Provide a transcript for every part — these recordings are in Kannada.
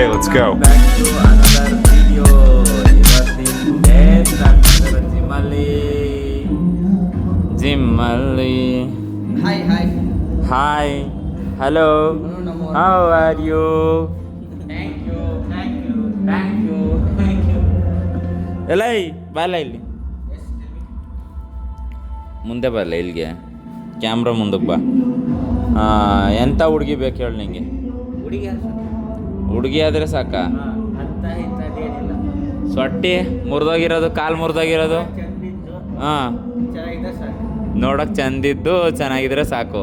Okay, let's go. ಜಿಮ್ಮಲ್ಲಿ hi hi hi hello Namo how are you thank you thank you thank you thank you ಎಲ್ಲ ಬಾಲ ಇಲ್ಲಿ. ಮುಂದೆ ಬರಲ್ಲ ಇಲ್ಲಿಗೆ. ಕ್ಯಾಮ್ರಾ ಮುಂದಕ್ಕೆ ಬಾ. ಆ, ಎಂಥ ಹುಡುಗಿ ಬೇಕು ಹೇಳಿ ನಿಂಗೆ? ಹುಡುಗಿ ಹುಡುಗಿ ಆದರೆ ಸಾಕ. ಸೊಟ್ಟಿ ಮುರಿದೋಗಿರೋದು ಕಾಲು ಮುರಿದೋಗಿರೋದು. ಹಾಂ. ನೋಡೋಕೆ ಚಂದಿದ್ದು ಚೆನ್ನಾಗಿದ್ರೆ ಸಾಕು.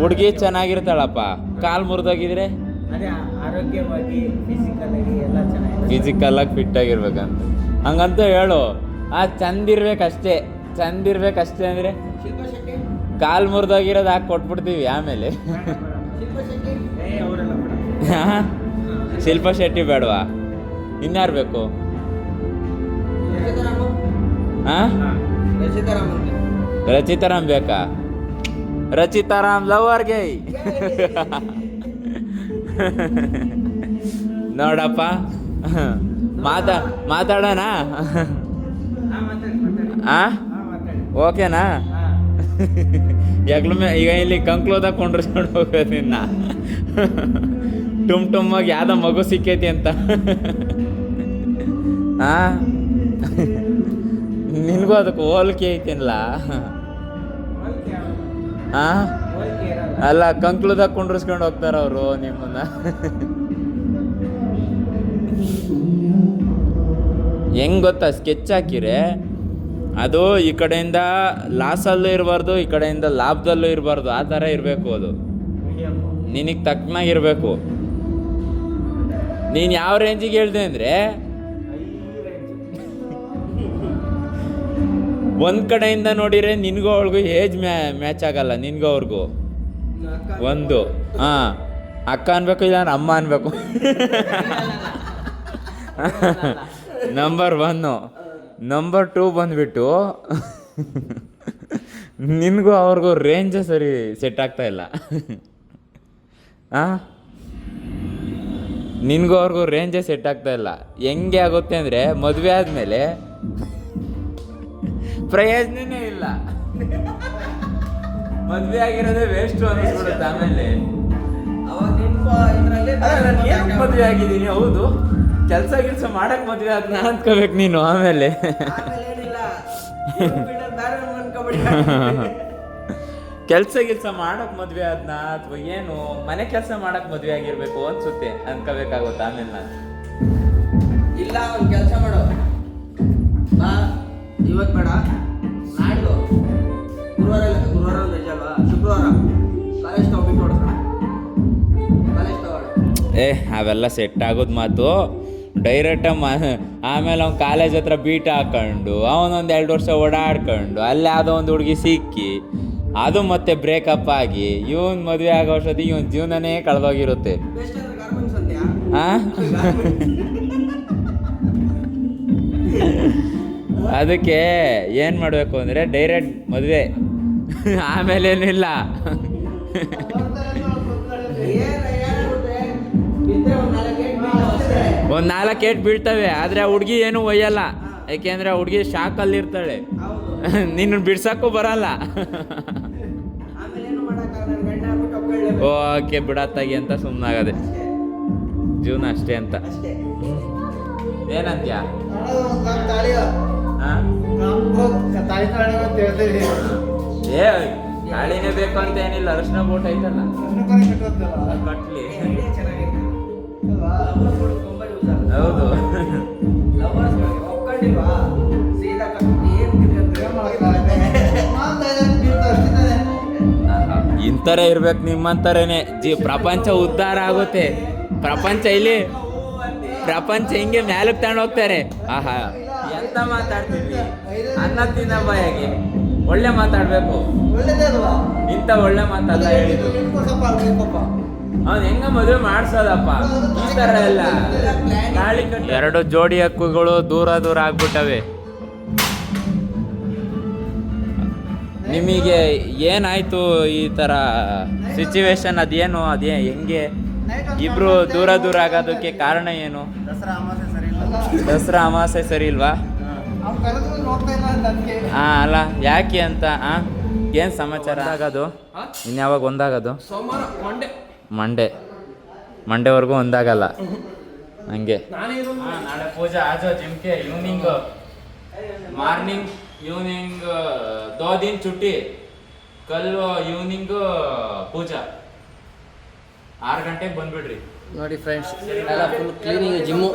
ಹುಡುಗಿ ಚೆನ್ನಾಗಿರ್ತಾಳಪ್ಪ. ಕಾಲು ಮುರಿದೋಗಿದ್ರೆ? ಫಿಸಿಕಲಾಗಿ ಫಿಟ್ ಆಗಿರ್ಬೇಕಂತ. ಹಂಗಂತ ಹೇಳು. ಆ ಚಂದಿರ್ಬೇಕಷ್ಟೇ ಚಂದಿರ್ಬೇಕಷ್ಟೇ ಅಂದರೆ? ಕಾಲು ಮುರಿದೋಗಿರೋದು ಹಾಕಿ ಕೊಟ್ಬಿಡ್ತೀವಿ ಆಮೇಲೆ. ಶಿಲ್ಪ ಶೆಟ್ಟಿ ಬೇಡವಾ? ಇನ್ಯಾರು ಬೇಕು? ರಚಿತಾರಾಮ ಹಾಂ ರಚಿತಾರಾಮ್ ಬೇಕಾ? ರಚಿತಾರಾಮ್ ಲವರ್ಗೆ ನೋಡಪ್ಪ. ಮಾತಾ, ಮಾತಾಡೋಣ. ಆ? ಓಕೆನಾ? ಮೇ ಈಗ ಇಲ್ಲಿ ಕಂಕ್ಲೋದಾಗ ಕೊಂಡ್ರಿಸ್ಕೊಂಡು ಹೋಗ್ಬೇಕು ನಿನ್ನ ಟುಮ್ ಟುಮ್ಮಾಗಿ ಯಾವ್ದ ಮಗು ಸಿಕ್ಕೈತಿ ಅಂತ. ಆ? ನಿನಗೂ ಅದಕ್ಕೆ ಹೋಲಿಕೆ ಐತಿನಲ್ಲ ಆ? ಅಲ್ಲ ಕಂಕ್ಲುದಾಗ ಕುಂಡ್ರಿಸ್ಕೊಂಡು ಹೋಗ್ತಾರ ಅವರು ನಿಮ್ಮನ್ನ. ಹೆಂಗ್ ಗೊತ್ತಾ ಸ್ಕೆಚ್ ಹಾಕಿರೆ ಅದು ಈ ಕಡೆಯಿಂದ ಲಾಸಲ್ಲೂ ಇರಬಾರ್ದು, ಈ ಕಡೆಯಿಂದ ಲಾಭದಲ್ಲೂ ಇರಬಾರ್ದು, ಆ ಥರ ಇರಬೇಕು ಅದು. ನಿನಗೆ ತಕ್ಕನಾಗಿ ಇರಬೇಕು. ನೀನು ಯಾವ ರೇಂಜಿಗೆ ಹೇಳಿದೆ ಅಂದರೆ? ಒಂದ್ ಕಡೆಯಿಂದ ನೋಡಿದರೆ ನಿನಗೂ ಅವ್ರಿಗೂ ಏಜ್ ಮ್ಯಾ ಮ್ಯಾಚ್ ಆಗಲ್ಲ, ನಿನಗೂ ಅವ್ರಿಗೂ. ಒಂದು. ಹಾಂ. ಅಕ್ಕ ಅನ್ಬೇಕು ಇಲ್ಲ ಅಮ್ಮ ಅನ್ಬೇಕು. ನಂಬರ್ ಒನ್ನು ನಂಬರ್ ಟೂ ಬಂದ್ಬಿಟ್ಟು ನಿನಗೂ ಅವ್ರಿಗೂ ರೇಂಜ್ ಸರಿ ಸೆಟ್ ಆಗ್ತಾ ಇಲ್ಲ. ಹಾಂ ನಿನಗೂ ಅವ್ರಿಗೂ ರೇಂಜೇ ಸೆಟ್ ಆಗ್ತಾ ಇಲ್ಲ. ಹೆಂಗೆ ಆಗುತ್ತೆ ಅಂದರೆ ಮದುವೆ ಆದಮೇಲೆ ಪ್ರಯೋಜನನೇ ಇಲ್ಲ. ಮದುವೆ ಆಗಿರೋದೇ ವೇಸ್ಟ್ ಅನ್ಸ್ಬಿಡುತ್ತೆ ಆಮೇಲೆ. ಮದ್ವೆ ಆಗಿದ್ದೀನಿ? ಹೌದು. ಕೆಲಸ ಗಿಲ್ಸ ಮಾಡಕ್ ಮದ್ವೆ ಆದ್ನ ಅನ್ಕೋಬೇಕು ನೀನು ಆಮೇಲೆ. ಕೆಲಸ ಗಿಲ್ಸ ಮಾಡಕ್ ಮದ್ವೆ ಆದ್ನ ಅಥವಾ ಏನು? ಮನೆ ಕೆಲಸ ಮಾಡಕ್ ಮದ್ವೆ ಆಗಿರ್ಬೇಕು ಅನ್ಸುತ್ತೆ. ಅನ್ಕೋಬೇಕಾಗುತ್ತೆ ಆಮೇಲೆ ನಾನು ಇಲ್ಲ ಒಂದು ಕೆಲಸ ಮಾಡು. ಬಾ ಇವತ್ತು ಬೇಡ. ಗುರುವಾರ ಇಲ್ಲ ಗುರುವಾರ ಒಂದು ರಜೆ ಅಲ್ವಾ? ಶುಕ್ರವಾರ. ಕಾಲೇಜ್ ತಗೊಳ್ಳು. ಏ ಅವೆಲ್ಲ ಸೆಟ್ ಆಗೋದು ಮಾತು. ಡೈರೆಕ್ಟ್ ಆಮೇಲೆ ಅವ್ನು ಕಾಲೇಜ್ ಹತ್ರ ಬೀಟ್ ಹಾಕೊಂಡು ಅವನೊಂದು ಎರಡು ವರ್ಷ ಓಡಾಡ್ಕೊಂಡು ಅಲ್ಲಿ ಯಾವುದೋ ಒಂದು ಹುಡುಗಿ ಸಿಕ್ಕಿ ಅದು ಮತ್ತೆ ಬ್ರೇಕಪ್ ಆಗಿ ಇವನ್ ಮದುವೆ ಆಗೋ ಅಷ್ಟೊತ್ತಿಗೆ ಇವನ್ ಜೀವನನೇ ಕಳೆದೋಗಿರುತ್ತೆ. ಅದಕ್ಕೆ ಏನು ಮಾಡಬೇಕು ಅಂದರೆ ಡೈರೆಕ್ಟ್ ಮದುವೆ. ಆಮೇಲೆ ಏನಿಲ್ಲ ಒಂದ್ ನಾಲ್ಕು ಏಟ್ ಬೀಳ್ತಾವೆ ಆದರೆ ಹುಡ್ಗಿ ಏನು ಒಯ್ಯಲ್ಲ. ಯಾಕೆಂದ್ರೆ ಹುಡ್ಗಿ ಹುಡುಗಿ ಶಾಕಲ್ಲಿ ಇರ್ತಾಳೆ ಹೌದು. ನಿನ್ನ ಬಿಡ್ಸಕ್ಕೂ ಬರಲ್ಲ. ಓಕೆ ಬಿಡತ್ತಾಗಿ ಅಂತ ಸುಮ್ಮನಾಗದೆ ಜೀವನ ಅಷ್ಟೇ ಅಂತ. ಏನಂತ್ಯಾ ಏ, ಗಾಳಿನೇ ಬೇಕು ಅಂತ ಏನಿಲ್ಲ, ಅರಿಶಿನ ಬೋಟ್ ಐತಲ್ಲ? ಕಟ್ಲಿ. ಹೌದು. ಸೀದಾ ಇಂಥರೇ ಇರ್ಬೇಕು ನಿಮ್ಮಂಥರೇನೆ ಜಿ, ಪ್ರಪಂಚ ಉದ್ಧಾರ ಆಗುತ್ತೆ. ಪ್ರಪಂಚ ಇಲ್ಲಿ, ಪ್ರಪಂಚ ಹಿಂಗೆ ಮ್ಯಾಲಕ್ಕೆ ತಗೊಂಡು ಹೋಗ್ತಾರೆ. ಆಹಾ. ಎಂತ ಮಾತಾಡ್ತೀವಿ ಅನ್ನ ತಿನ್ನ ಬಾಯಾಗಿ ಒಳ್ಳೆ ಮಾತಾಡ್ಬೇಕು. ಇಂತ ಒಳ್ಳೆ ಮಾತಲ್ಲ ಹೇಳಿದ್ರು ಅವ್ನು ಹೆಂಗ ಮದುವೆ ಮಾಡ್ಸೋದಪ್ಪ? ಈ ತರ ಎಲ್ಲ. ಎರಡು ಜೋಡಿ ಹಕ್ಕುಗಳು ದೂರ ದೂರ ಆಗ್ಬಿಟ್ಟವೆ. ನಿಮಗೆ ಏನಾಯ್ತು ಈ ಥರ ಸಿಚುವೇಶನ್ ಅದೇನು? ಅದೇ ಹೆಂಗೆ? ಇಬ್ರು ದೂರ ದೂರ ಆಗೋದಕ್ಕೆ ಕಾರಣ ಏನು? ದಸರಾ ಅಮಾವಾಸ್ಯೆ ಸರಿ ದಸರಾ ಅಮಾವಾಸ್ಯೆ ಸರಿ ಇಲ್ವಾ? ಹಾ. ಅಲ್ಲ ಯಾಕೆ ಅಂತ ಆ? ಏನು ಸಮಾಚಾರ? ಆಗೋದು ಇನ್ಯಾವಾಗ ಒಂದಾಗೋದು? ಸೋಮವಾರ ಮಂಡೆ ಮಂಡೆ ಮಂಡೆವರೆಗೂ ಒಂದಾಗಲ್ಲ. ಹಂಗೆ. ನಾಳೆ ಪೂಜೆ ಆಜೋ ಜಿಮ್ಕೆ ಈವ್ನಿಂಗ್ ಮಾರ್ನಿಂಗ್ ಈವ್ನಿಂಗ್ ದೋ ದಿನ ಚುಟ್ಟಿ ಕಲ್ ಈವ್ನಿಂಗ್ ಪೂಜಾ ಆರ್ ಗಂಟೆಗೆ ಬಂದ್ಬಿಡ್ರಿ ನೋಡಿ ಫ್ರೆಂಡ್ಸ್ ಎಲ್ಲ ಫುಲ್ ಕ್ಲೀನಿಂಗ್ ಜಿಮ್ಮು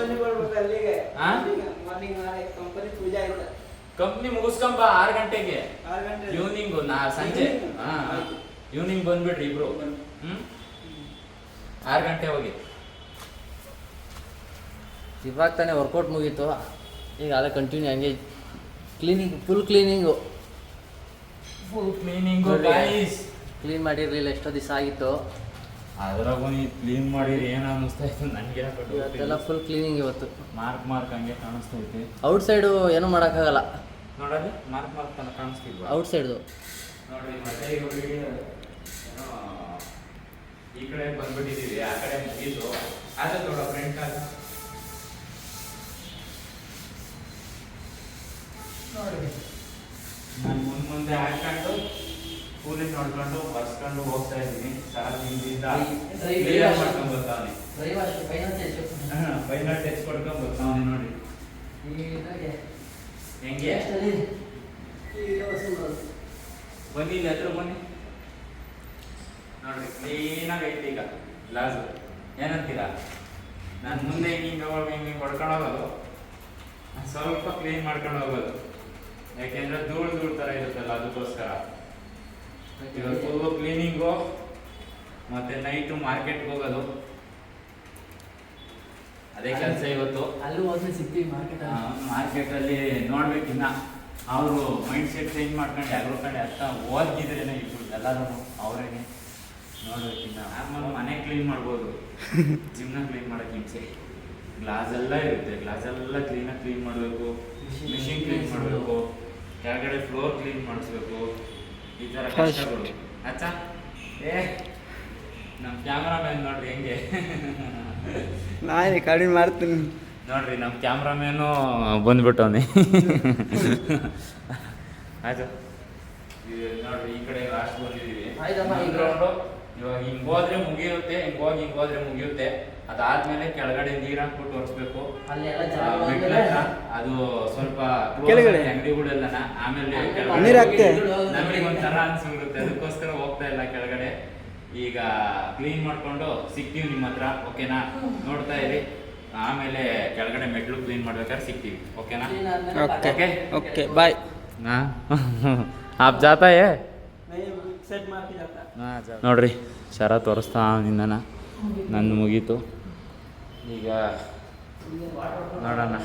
ಕಂಪನಿ ಮುಗಿಸ್ಕೊಂಬ ಆರು ಗಂಟೆಗೆ. ಈವ್ನಿಂಗ್ ನಾ ಸಂಜೆ. ಹಾ ಈವ್ನಿಂಗ್ ಬಂದ್ಬಿಡ್ರಿ ಇಬ್ರು. ಹ್ಮ್? ಆರು ಗಂಟೆ ಹೋಗಿ. ಇವಾಗ ತಾನೇ ವರ್ಕೌಟ್ ಮುಗೀತು. ಈಗ ಅದೇ ಕಂಟಿನ್ಯೂ ಹಂಗೆ cleaning full cleaning full cleaning. Guys clean ಮಾಡಿರಲಿಲ್ಲ ಎಷ್ಟೋ ದಿವಸ ಆಗಿತ್ತು. ಅದ್ರಾಗೂ ನೀವು ಕ್ಲೀನ್ ಮಾಡಿರಿ ಏನು ಅನ್ನಿಸ್ತಾ ಇತ್ತು ನನಗೆ ಇವತ್ತೆಲ್ಲ ಫುಲ್ ಕ್ಲೀನಿಂಗ್ ಇವತ್ತು. ಮಾರ್ಕ್ ಮಾರ್ಕ್ ಹಂಗೆ ಕಾಣಿಸ್ತೈತೆ ಔಟ್ ಸೈಡು ಏನೂ ಮಾಡೋಕ್ಕಾಗಲ್ಲ. ನೋಡೋದು ಮಾರ್ಕ್ ಮಾರ್ಕ್ ತನಕ ಕಾಣಿಸ್ತಿಲ್ವಾ? ಔಟ್ ಸೈಡ್ದು ನೋಡ್ರಿ ಮತ್ತೆ ಇವ್ರಿಗೆ ಈ ಕಡೆ ಬಂದ್ಬಿಟ್ಟಿದ್ದೀವಿ ಆ ಕಡೆ ಮುಗೀತು. ಆದರೆ ನೋಡೋ ಫ್ರೆಂಡ್ ಕಾಲ ನಾನು ಮುಂದೆ ಮುಂದೆ ಹಾಕೊಂಡು ಕೂಲಿ ನೋಡ್ಕೊಂಡು ಬರ್ಸ್ಕೊಂಡು ಹೋಗ್ತಾ ಇದ್ದೀನಿ. ಸಾರ್ ಹಿಂದಿಂದ ಕ್ಲಿಯರ್ ಮಾಡ್ಕೊಂಡು ಬರ್ತಾವನೆ. ಫೈನಲ್ ಟೆಸ್ಟ್ ಟೆಚ್ ಕೊಡ್ಕೊಂಡು ಬರ್ತಾವನೆ ನೋಡಿ. ಹೆಂಗೆ? ಬನ್ನಿ ಇಲ್ಲಿ ಹತ್ರ ಬನ್ನಿ. ನೋಡ್ರಿ ಕ್ಲೀನಾಗಿ ಐತಿ ಈಗ ಗ್ಲಾಸು. ಏನಂತೀರಾ? ನಾನು ಮುಂದೆ ಹಿಂಗೆ ಹಿಂಗೆ ಹೋಗಿ ಹಿಂಗೆ ಹಿಂಗೆ ಹೊಡ್ಕೊಂಡು ಹೋಗೋದು. ಸ್ವಲ್ಪ ಕ್ಲೀನ್ ಮಾಡ್ಕೊಂಡು ಹೋಗೋದು. ಯಾಕೆಂದ್ರೆ ಧೂಳು ಧೂಳು ಥರ ಇರುತ್ತಲ್ಲ ಅದಕ್ಕೋಸ್ಕರ. ಇವಾಗ ಫುಲ್ಲು ಕ್ಲೀನಿಂಗು ಮತ್ತೆ ನೈಟು ಮಾರ್ಕೆಟ್ಗೆ ಹೋಗೋದು. ಅದೇ ಕೆಲಸ ಇವತ್ತು. ಅಲ್ಲೂ ಹೋದ್ರೆ ಸಿಗ್ತೀವಿ ಮಾರ್ಕೆಟಲ್ಲಿ ಮಾರ್ಕೆಟಲ್ಲಿ ನೋಡ್ಬೇಕಿನ್ನ ಅವರು ಮೈಂಡ್ ಸೆಟ್ ಚೇಂಜ್ ಮಾಡ್ಕೊಂಡು ಯಾರೋ ಕಡೆ ಅರ್ಥ ಓದ್ಗಿದ್ರೇನೆ ಇಬ್ಬರು ಎಲ್ಲರೂ ಅವರೇನೆ. ನೋಡ್ಬೇಕಿನ್ನ ಆಮೇಲೆ ಮನೆ ಕ್ಲೀನ್ ಮಾಡ್ಬೋದು. ಜಿಮ್ನ ಕ್ಲೀನ್ ಮಾಡೋಕೆ ಹಿಂಸೆ. ಗ್ಲಾಸ್ ಎಲ್ಲ ಇರುತ್ತೆ. ಗ್ಲಾಸ್ ಎಲ್ಲ ಕ್ಲೀನಾಗಿ ಕ್ಲೀನ್ ಮಾಡಬೇಕು. ಮಿಷಿನ್ ಕ್ಲೀನ್ ಮಾಡಬೇಕು. ಕೆಳಗಡೆ ಫ್ಲೋರ್ ಕ್ಲೀನ್ ಮಾಡಿಸ್ಬೇಕು. ಈ ಥರ ಕಷ್ಟಗಳು ಅಚ್ಚ. ಏ ನಮ್ಮ ಕ್ಯಾಮ್ರಾಮ್ಯಾನ್ ನೋಡ್ರಿ ಹೆಂಗೆ? ನಾನೇ ಕಡಿಮೆ ಮಾಡ್ತೀನಿ. ನೋಡ್ರಿ ನಮ್ಮ ಕ್ಯಾಮ್ರಾಮ್ಯಾನು ಬಂದ್ಬಿಟ್ಟವನೇ. ಆಯ್ತು. ನೋಡ್ರಿ ಈ ಕಡೆ ಲಾಸ್ಟ್ ಬಂದಿದ್ದೀವಿ ಆಯ್ತಮ್ಮ, ಈಗ- ಗ್ರೌಂಡು ಇವಾಗ ಹಿಂಗ್ ಹೋದ್ರೆ ಮುಗಿಯುತ್ತೆ ಹಿಂಗೋಗಿ ಹೋಗಿ ಹಿಂಗ್ ಹೋದ್ರೆ ಮುಗಿಯುತ್ತೆ. ಅದಾದ್ಮೇಲೆ ಕೆಳಗಡೆ ನೀರ್ ಹಾಕ್ಬಿಟ್ಟು ಒರೆಸ್ಬೇಕು. ಅದು ಸ್ವಲ್ಪ ಕೆಳಗಡೆ? ಅಂಗಡಿಗಳೆಲ್ಲ ಆಮೇಲೆ ನಮ್ಗೆ ಒಂಥರ ಅನ್ಸ್ಬಿಡುತ್ತೆ. ಅದಕ್ಕೋಸ್ಕರ ಹೋಗ್ತಾ ಇಲ್ಲ ಕೆಳಗಡೆ. ಈಗ ಕ್ಲೀನ್ ಮಾಡ್ಕೊಂಡು ಸಿಗ್ತೀವಿ ನಿಮ್ಮ ಹತ್ರ ಓಕೆನಾ? ನೋಡ್ತಾ ಇರಿ. ಆಮೇಲೆ ಕೆಳಗಡೆ ಮೆಟ್ಲು ಕ್ಲೀನ್ ಮಾಡ್ಬೇಕಾದ್ರೆ ಸಿಗ್ತೀವಿ ಓಕೆನಾ? Okay okay? ಬಾಯ್. ಜಾತ. ನೋಡ್ರಿ. ಶರ ತೋರಿಸ್ತಾ ನಿನ್ನ ನನ್ನ ಮುಗೀತು. ಈಗ ನೋಡೋಣ.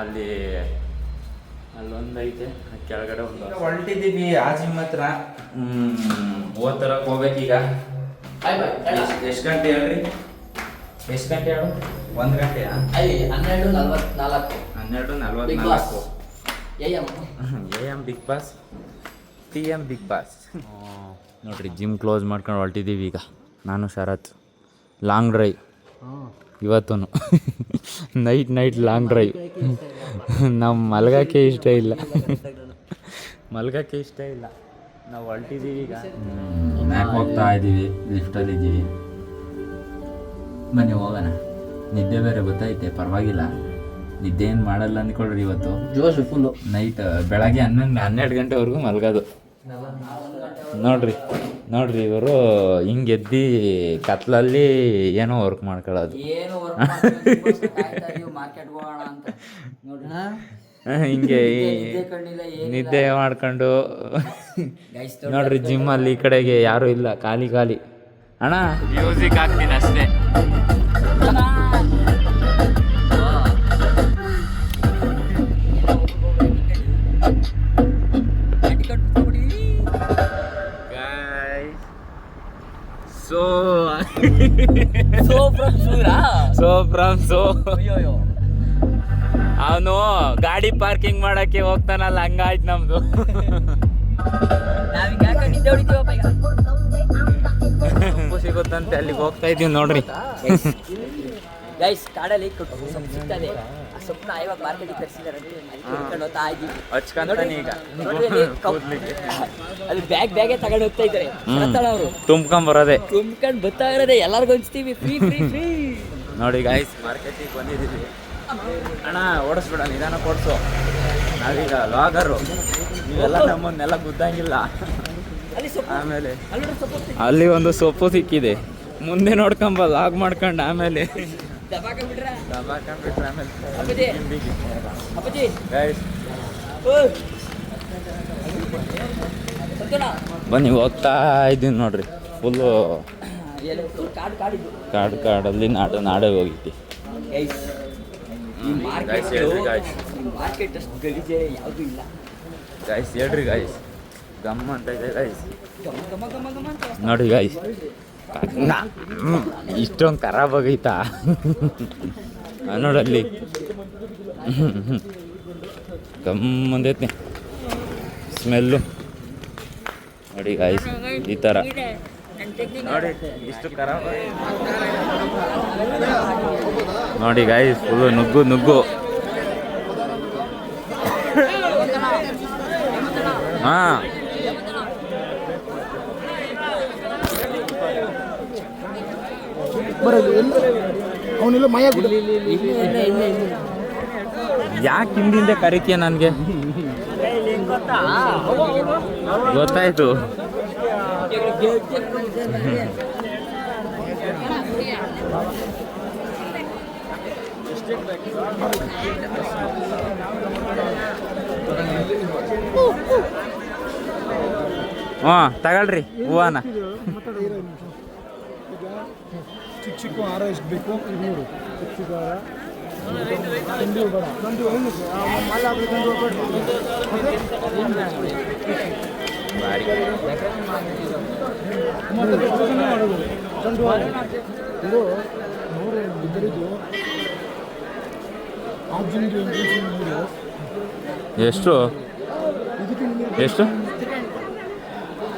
ಅಲ್ಲಿ ಅಲ್ಲೊಂದೈತೆ ಕೆಳಗಡೆ ಒಂದು ಹೊರಟಿದ್ದೀವಿ ಆಜಿಮ್ ಹತ್ರ ಹ್ಮ್ ಓದ್ತರಕ್ಕೆ ಹೋಗ್ಬೇಕೀಗ ಎಷ್ಟು ಎಷ್ಟು ಗಂಟೆ ಹೇಳ್ರಿ? ಎಷ್ಟು ಗಂಟೆ ಹೇಳು? ಒಂದು ಗಂಟೆ ಐ ಹನ್ನೆರಡು ನಲ್ವತ್ನಾಲ್ಕು ಹನ್ನೆರಡು ಬಿಗ್ ನಾಲ್ಕು. ನಲ್ವತ್ನಾಲ್ಕು A M A M big boss T M big boss ನೋಡ್ರಿ ಜಿಮ್ ಕ್ಲೋಸ್ ಮಾಡ್ಕೊಂಡು ಹೊರಟಿದ್ದೀವಿ ಈಗ. ನಾನು ಶರತ್. ಲಾಂಗ್ ಡ್ರೈವ್ ಇವತ್ತೂ ನೈಟ್ ನೈಟ್ ಲಾಂಗ್ ಡ್ರೈವ್ ನಾವು ಮಲಗಕ್ಕೆ ಇಷ್ಟ ಇಲ್ಲ. ಮಲಗಕ್ಕೆ ಇಷ್ಟ ಇಲ್ಲ. ನಾವು ಹೊರಟಿದ್ದೀವಿ ಈಗ. ಮ್ಯಾಕ್ ಹೋಗ್ತಾ ಇದ್ದೀವಿ ಲಿಫ್ಟಲ್ಲಿ ಇದ್ದೀವಿ ಬನ್ನಿ ಹೋಗೋಣ. ನಿದ್ದೆ ಬೇರೆ ಗೊತ್ತೈತೆ ಪರವಾಗಿಲ್ಲ. ನಿದ್ದೆ ಏನು ಮಾಡಲ್ಲ ಅಂದ್ಕೊಳ್ರಿ ಇವತ್ತು. ಜೋಶು ಫುಲ್ಲು ನೈಟ್ ಬೆಳಗ್ಗೆ ಹನ್ನೊಂದು ಹನ್ನೆರಡು ಗಂಟೆವರೆಗೂ ಮಲ್ಗೋದು. ನೋಡ್ರಿ ನೋಡ್ರಿ ಇವರು ಹಿಂಗೆ ಎದ್ದು ಕತ್ಲಲ್ಲಿ ಏನೋ ವರ್ಕ್ ಮಾಡ್ಕೊಳ್ಳೋದು. ಏನು ಮಾರ್ಕೆಟ್ ಹೋಗೋಣ ಅಂತ. ನೋಡ್ರಿ. ಹಿಂಗೆ. ನಿದ್ದೆ ಮಾಡ್ಕೊಂಡು ನೋಡ್ರಿ ಜಿಮ್ ಅಲ್ಲಿ ಈ ಕಡೆಗೆ ಯಾರು ಇಲ್ಲ ಖಾಲಿ ಖಾಲಿ. ಅಣ್ಣ? ಮ್ಯೂಸಿಕ್ ಹಾಕ್ತೀನಿ ಅಷ್ಟೇ. So so from ಸೂರಾ? So from so. ಅಯ್ಯೋ ಅವನು ಗಾಡಿ ಪಾರ್ಕಿಂಗ್ ಮಾಡಕ್ಕೆ ಹೋಗ್ತಾನಲ್ಲ ಹಂಗಾಯ್ತು ನಮ್ದು. ನಾವ್ ಗೊತ್ತಂತೆ ಅಲ್ಲಿಗೆ ಹೋಗ್ತಾ ಇದೀವಿ ನೋಡ್ರಿ. ಗೈಸ್ ಕಾಡಲ್ಲಿ ಸಿಗ್ತದೆ. ಸೊಪ್ಪನ್ನ ಇವಾಗ ಮಾರ್ಕೆಟಿಗೆ ತರಿಸಿದಾರೆ ಕರ್ಕೊಂಡು ಹೋಗ್ತಾ ಇದ್ದೀವಿ. ಈಗ ನೋಡ್ರಿ ಅಲ್ಲಿ ಕೌ- ಅಲ್ಲಿ ಬ್ಯಾಗ್ ಬ್ಯಾಗೆ ತಗೊಂಡು ಹೋಗ್ತಾ ಇದ್ದಾರೆ. ಅವರು. ತುಂಬ್ಕೊಂಬರೋದೆ ತುಂಬ್ಕೊಂಡು ಬರ್ತಾ ಇರೋದೇ. ಎಲ್ಲರಿಗೂ ಹಂಚ್ತೀವಿ. ಫ್ರೀ ಫ್ರೀ ಫ್ರೀ ನೋಡಿ ಗಾಯ್ಸ್ ಮಾರ್ಕೆಟಿಗೆ ಬಂದಿದ್ದೀವಿ. ಅಣ್ಣ ಓಡಿಸ್ಬೇಡ ನಿಧಾನ ಕೊಡ್ಸು ನಾವೀಗ ಲಾಗರು ನೀವೆಲ್ಲ ನಮ್ಮನ್ನೆಲ್ಲ ಗುದ್ದಂಗಿಲ್ಲ. ಅಲ್ಲಿ ಸೊಪ್ಪು ಆಮೇಲೆ ಅಲ್ಲಿ ನೋಡ್ರಿ ಸೊಪ್ಪು ಅಲ್ಲಿ ಒಂದು ಸೊಪ್ಪು ಸಿಕ್ಕಿದೆ. ಮುಂದೆ ನೋಡ್ಕೊಂಬ ಲಾಗ್ ಮಾಡ್ಕೊಂಡು ಆಮೇಲೆ. ದಬಾಕೊಂಡ್ಬಿಟ್ರ ದಬಾಕೊಂಡ್ಬಿಟ್ರೆ ಆಮೇಲೆ ಅಪ್ಪಾಜಿ. ಅಪ್ಪಾಜಿ. ಗೈಸ್ ಓಯ್ ಬನ್ನಿ ಹೋಗ್ತಾ ಇದ್ದೀನಿ ನೋಡ್ರಿ. ಫುಲ್ಲು ಎಲ್ಲಿ? ಕಾಡು ಕಾಡಲ್ಲಿ ನಾಡು ನಾಡೇ ಹೋಗಿದ್ದೆ. ಮಾರ್ಕೆಟ್ ಅಷ್ಟು ಗಲೀಜೆ ಯಾವುದೂ ಇಲ್ಲ. ಗಾಯ್ಸ್ ಹೇಳ್ರಿ ಗಾಯ್ಸ್ ಗಮ್ ಅಂತ ಇದೆ ಗಾಯ್ಸ್ ನೋಡಿ ಗಾಯ್ಸ್ ಇಷ್ಟೊಂದು ಖರಾಬ್ ಆಗೈತಾ ನೋಡಲ್ಲಿ. ಹ್ಮ್ ಕಮ್ಮಂದೈತಿ ಸ್ಮೆಲ್ಲು. ನೋಡಿ ಗಾಯ್ಸ್ ಈ ಥರ ನೋಡಿ, ಇಷ್ಟು ಖರಾಬ್ ನೋಡಿ ಗಾಯ್ಸ್ ಫುಲ್ಲು ನುಗ್ಗು ನುಗ್ಗು. ಹಾಂ. ಅವನೆಲ್ಲ ಮಯ ಯಾಕೆ ಹಿಂದಿಂದ ಕರಿತೀಯ ನನಗೆ? ಗೊತ್ತಾಯ್ತು. ಹಾಂ ತಗಳ್ರಿ ಹೂವನ. ಚಿಕ್ಕ ಚಿಕ್ಕ ಹಾರ ಎಷ್ಟು ಬೇಕು? ಇನ್ನೂರು. ಚಿಕ್ಕ ಹಾರ ಒಂದು ದಂಡಿ ಹೆಂಗೆ ಮಾಲೆ ಮಾಡೋದು. ದಂಡು ಹಾರ. ಇದು ಆರ್ಜಿನ್ಗೆ ನೋಡು ಎಷ್ಟು? ಎಷ್ಟು?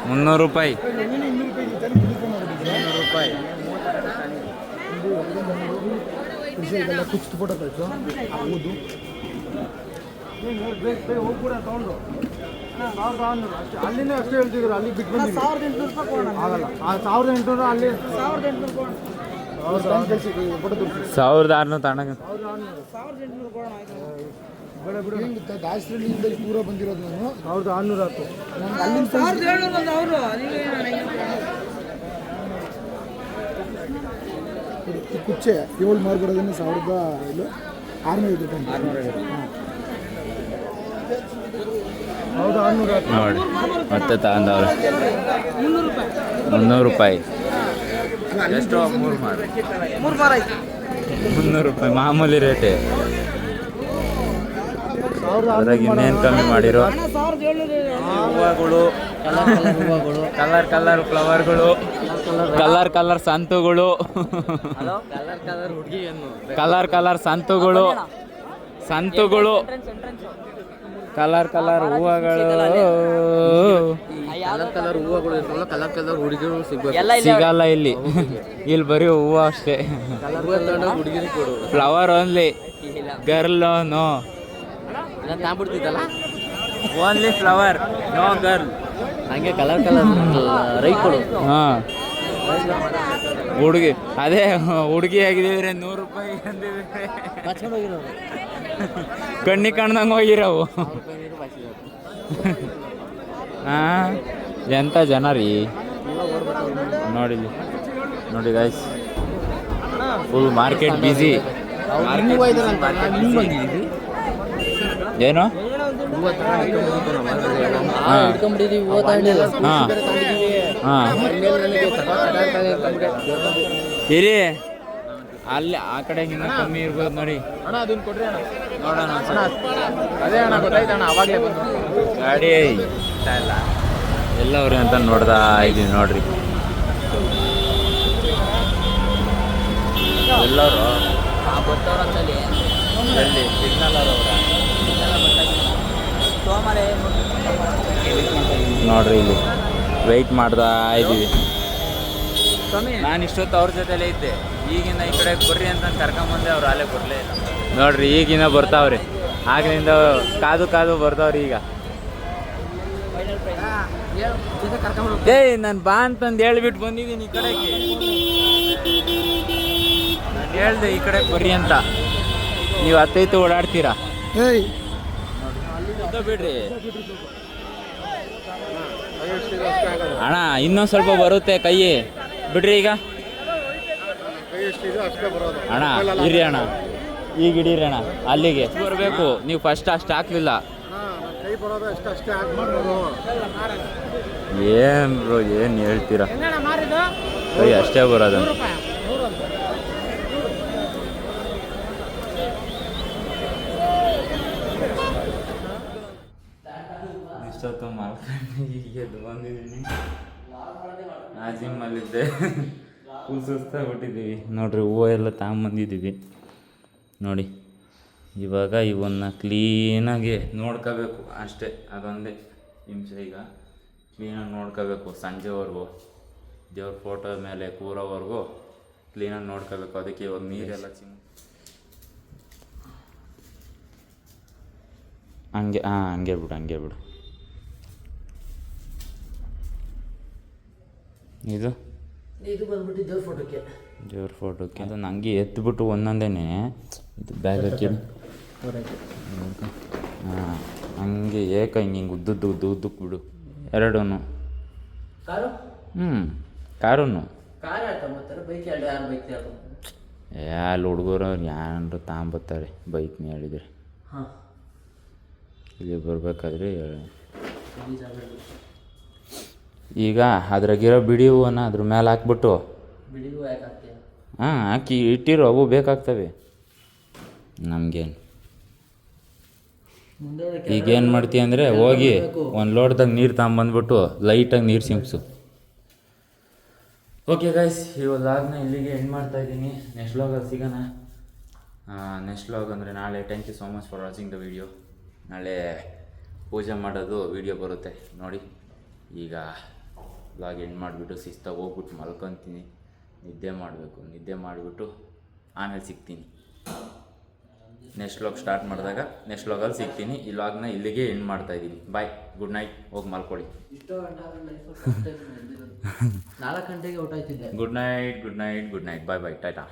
ಮುನ್ನೂರು ರೂಪಾಯಿ ಇನ್ನೂರು ಇನ್ನೂರು ರೂಪಾಯಿ ಇದೆ ತಾನೇ ಬಿಲ್ ಮಾಡೋದು ಮುನ್ನೂರು ರೂಪಾಯಿ ಕೃಷಿ ಇದೆಲ್ಲ ಹೌದು. ಹೋಗ್ಬಿಡ ತಗೊಂಡು. ಅಷ್ಟೇ ಅಲ್ಲಿನೇ ಅಷ್ಟೇ ಹೇಳ್ತಿದ್ರು ಅಲ್ಲಿ ಬಿಟ್ಟು ಸಾವಿರದ ಎಂಟುನೂರು ಆಗಲ್ಲ. ಆ ಸಾವಿರದ ಎಂಟುನೂರು ಅಲ್ಲಿ. ಸಾವಿರದ ಎಂಟುನೂರು ಸಾವಿರದ ಆರುನೂರು ಬೇಡ ಬಿಡು ದಾಸರಳ್ಳಿಯಿಂದ ದೂರ ಬಂದಿರೋದು ನಾನು. ಸಾವಿರದ ಆರುನೂರು ಆಯ್ತು. ಅಲ್ಲಿಂದ ಸಾವಿರದ ಕುಚ್ಚೆ ಏಳು ಮಾರ್ಗಡೋದನ್ನು ಸಾವಿರದ ಇದು ಆರುನೂರು ಇದೆ ಹಾಂ ನೋಡಿ ಮತ್ತೆ ತಗೊಂಡವ್ರೆ. ಮುನ್ನೂರು ರೂಪಾಯಿ. ಎಷ್ಟು ಮೂರು ಮಾರು. ಮುನ್ನೂರು ರೂಪಾಯಿ ಮಾಮೂಲಿ ರೇಟೇ. ಅದ್ರಾಗ ಇನ್ನೇನು ಕಮ್ಮಿ ಮಾಡಿರೋ? ಹೂವುಗಳು ಕಲರ್ ಕಲರ್ ಫ್ಲವರ್ಗಳು ಕಲರ್. ಕಲರ್ ಸಂತುಗಳು. ಕಲರ್ ಕಲರ್ ಹುಡುಗಿಯನ್ನು ಕಲರ್ ಕಲರ್ ಸಂತುಗಳು. ಸಂತುಗಳು. ಕಲರ್ ಕಲರ್ ಹೂವುಗಳು. ಕಲರ್ ಸಿಗ್ಬೇಕು. ಸಿಗಲ್ಲ ಇಲ್ಲಿ. ಇಲ್ಲಿ ಬರೀ ಹೂವು ಅಷ್ಟೇ. Flower only girl no only flower no girl ಹಂಗೆ ಕಲರ್ ಕಲರ್ ರೈ ಕೊಡು. ಹಾಂ. ಹುಡುಗಿ. ಅದೇ ಹುಡುಗಿ ಆಗಿದ್ರೆ ನೂರು ರೂಪಾಯಿ ಕಣ್ಣಿ ಕಾಣ್ದಂಗೆ ಹೋಗಿರವು. ಹಾಂ? ಎಂಥ ಜನ ರೀ ನೋಡಿ ನೋಡಿ ಗಾಯ್ಸ್ ಫುಲ್ ಮಾರ್ಕೆಟ್ ಬ್ಯುಸಿ ಏನು? ಹಾ. ಹಾ. ಇರಿ. ಅಲ್ಲಿ ಆ ಕಡೆ ಹಿಂಗ ಕಮ್ಮಿ ಇರ್ಬೋದು ನೋಡಿ. ಅಣ್ಣ ಅದನ್ನ ಕೊಡ್ರಿ ಅಣ್ಣ. ನೋಡೋಣ ಅದೇ ಅಣ್ಣ ಗೊತ್ತಾಯ್ತು ಅಣ್ಣ ಅವಾಗಲೇ ಬಂದು ಗಾಡಿ ಇಲ್ಲ ಎಲ್ಲವ್ರಿ ಅಂತ ನೋಡ್ದಾ ಇದೀವಿ ನೋಡ್ರಿ. ಎಲ್ಲರು ಗೊತ್ತವ್ರಂತಲ್ಲಿ ಎಲ್ಲಿ ಸಿಗ್ನಲ್ ನೋಡ್ರಿ ಇಲ್ಲಿ. ವೆಯ್ಟ್ ಮಾಡ್ತಾ ಇದ್ದೀವಿ. ನಾನು ಇಷ್ಟೊತ್ತು ಅವ್ರ ಜೊತೆಲೇ ಇದ್ದೆ. ಈಗಿನ ಈ ಕಡೆ ಬರ್ರಿ ಅಂತ ಕರ್ಕೊಂಬಂದೆ ಅವ್ರು ಅಲ್ಲೇ ಬರಲೇ ಇಲ್ಲ. ನೋಡ್ರಿ ಈಗಿನ ಬರ್ತಾವ್ರಿ. ಆಗ್ಲಿಂದ ಕಾದು ಕಾದು ಬರ್ತಾವ್ರಿ ಈಗ. ಏಯ್ ನಾನು ಬಾ ಅಂತಂದು ಹೇಳ್ಬಿಟ್ಟು ಬಂದಿದ್ದೀನಿ ಈ ಕಡೆಗೆ. ನಾನು ಹೇಳ್ದೆ ಈ ಕಡೆ ಬರ್ರಿ ಅಂತ. ನೀವು ಹತ್ತೈತು ಓಡಾಡ್ತೀರಾ? ಬಿಡ್ರಿ. ಅಣ್ಣ, ಇನ್ನೊಂದು ಸ್ವಲ್ಪ ಬರುತ್ತೆ ಕೈ. ಬಿಡ್ರಿ ಈಗ. ಅಣ್ಣ, ಇರಿ ಅಣ್ಣ. ಈಗ ಇಡೀರಿ ಅಣ್ಣ, ಅಲ್ಲಿಗೆ. ಬರಬೇಕು. ನೀವು ಫಸ್ಟ್ ಅಷ್ಟು ಹಾಕ್ಲಿಲ್ಲ. ಏನು ಬ್ರೋ ಏನು ಹೇಳ್ತೀರಾ? ಕೈ ಅಷ್ಟೇ ಬರೋದು ಇಷ್ಟೊತ್ತು ಮಲ್ಕೊಂಡು ಈಗ ಬಂದಿದ್ದೀನಿ. ಆ ಜಿಮ್ಮಲ್ಲಿದ್ದೆ ಫುಲ್ ಸುಸ್ತಾಗ್ಬಿಟ್ಟಿದ್ದೀವಿ. ನೋಡ್ರಿ ಹೂವು ಎಲ್ಲ ತಗೊಂಬಂದಿದ್ದೀವಿ. ನೋಡಿ ಇವಾಗ ಇವನ್ನ ಕ್ಲೀನಾಗಿ ನೋಡ್ಕೋಬೇಕು. ಅಷ್ಟೇ ಅದೊಂದೇ ಹಿಂಸೆ ಈಗ. ಕ್ಲೀನಾಗಿ ನೋಡ್ಕೋಬೇಕು ಸಂಜೆವರೆಗೂ. ದೇವ್ರ ಫೋಟೋ ಮೇಲೆ ಕೂರೋವರೆಗೂ ಕ್ಲೀನಾಗಿ ನೋಡ್ಕೋಬೇಕು. ಅದಕ್ಕೆ ಇವಾಗ ನೀರೆಲ್ಲ ಚಿಮ್ ಹಂಗೆ ಹಾಂ ಹಂಗೆ ಬಿಡು ಹಂಗೆ ಬಿಡು. ಇದು? ಇದು ಬಂದ್ಬಿಟ್ಟು ದೇವ್ರ ಫೋಟೋಕ್ಕೆ ದೇವ್ರ ಫೋಟೋಕ್ಕೆ ಅದನ್ನು ಹಂಗೆ ಎತ್ತಿಬಿಟ್ಟು ಒಂದೊಂದೇನೆ. ಇದು ಬ್ಯಾಗ್ ಹಾಕಿ. ಹಾಂ ಹಂಗೆ ಏಕ ಹಿಂಗೆ ಹಿಂಗೆ ಉದ್ದುದ್ದು ಉದ್ದು ಉದ್ದಕ್ಕೆ ಬಿಡು. ಎರಡೂ ಕಾರು? ಹ್ಞೂ ಕಾರೂ ಏ ಅಲ್ಲಿ ಹುಡುಗರು ಯಾರು ತಾಂಬತ್ತಾರೆ ಬೈಕ್ನ ಹೇಳಿದ್ರೆ. ಹಾಂ. ಇಲ್ಲಿ ಬರಬೇಕಾದ್ರೆ ಈಗ ಅದ್ರಾಗಿರೋ ಬಿಡಿ ಹೂವನ್ನ ಅದ್ರ ಮೇಲೆ ಹಾಕ್ಬಿಟ್ಟು. ಹಾಂ ಹಾಕಿ ಇಟ್ಟಿರೋ ಅವು ಬೇಕಾಗ್ತವೆ. ನಮಗೇನು. ಈಗೇನು ಈಗ ಏನು ಮಾಡ್ತೀಯ ಅಂದರೆ ಹೋಗಿ ಒಂದು ಲೋಟದಾಗ ನೀರು ತಗೊಂಬಂದ್ಬಿಟ್ಟು ಲೈಟಾಗಿ ನೀರು ಸಿಂಪ್ಸು. ಓಕೆ ಗಾಯ್ಸ್ ಇವಾಗ ಲಾಗ್ನ ಇಲ್ಲಿಗೆ ಎಂಡ್ ಮಾಡ್ತಾ ಇದ್ದೀನಿ. ನೆಕ್ಸ್ಟ್ ಲಾಗಲ್ಲಿ ಸಿಗೋಣ. ನೆಕ್ಸ್ಟ್ ಲಾಗ್ ಅಂದರೆ ನಾಳೆ. Thank you so much for watching the video ನಾಳೆ ಪೂಜೆ ಮಾಡೋದು ವಿಡಿಯೋ ಬರುತ್ತೆ. ನೋಡಿ ಈಗ ಲಾಗ್ ಎಂಡ್ ಮಾಡಿಬಿಟ್ಟು ಶಿಸ್ತಾಗಿ ಹೋಗ್ಬಿಟ್ಟು ಮಲ್ಕೊತೀನಿ. ನಿದ್ದೆ ಮಾಡಬೇಕು. ನಿದ್ದೆ ಮಾಡಿಬಿಟ್ಟು ಆಮೇಲೆ ಸಿಗ್ತೀನಿ. ನೆಕ್ಸ್ಟ್ ಲಾಗ್ ಸ್ಟಾರ್ಟ್ ಮಾಡಿದಾಗ ನೆಕ್ಸ್ಟ್ ಲಾಗಲ್ಲಿ ಸಿಗ್ತೀನಿ. ಈ ಲಾಗ್ನ ಇಲ್ಲಿಗೆ ಎಂಡ್ ಮಾಡ್ತಾ ಇದ್ದೀನಿ. ಬಾಯ್ ಗುಡ್ ನೈಟ್ ಹೋಗಿ ಮಲ್ಕೊಳ್ಳಿ. ನಾಲ್ಕು ಗಂಟೆಗೆ ಊಟ good night good night good night bye bye Tata